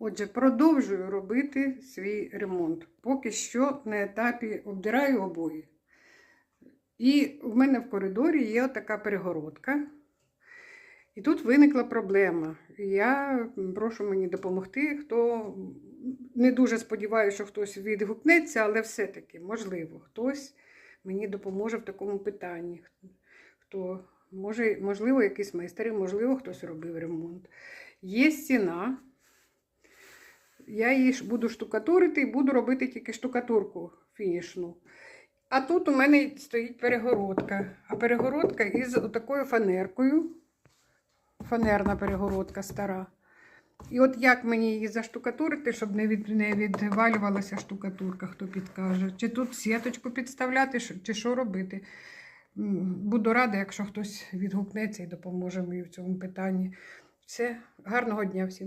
Отже, продовжую робити свій ремонт. Поки що на етапі обдираю обої. І в мене в коридорі є така перегородка. І тут виникла проблема. Я прошу мені допомогти, хто не дуже сподіваюся, що хтось відгукнеться, але все-таки, можливо, хтось мені допоможе в такому питанні. Хто, може, можливо, якісь майстри, можливо, хтось робив ремонт. Є стіна. Я її буду штукатурити і буду робити тільки штукатурку фінішну. А тут у мене стоїть перегородка. А перегородка із такою фанеркою. Фанерна перегородка стара. І от як мені її заштукатурити, щоб не, від, не відвалювалася штукатурка, хто підкаже. Чи тут сіточку підставляти, чи що робити. Буду рада, якщо хтось відгукнеться і допоможе мені в цьому питанні. Все, гарного дня всім.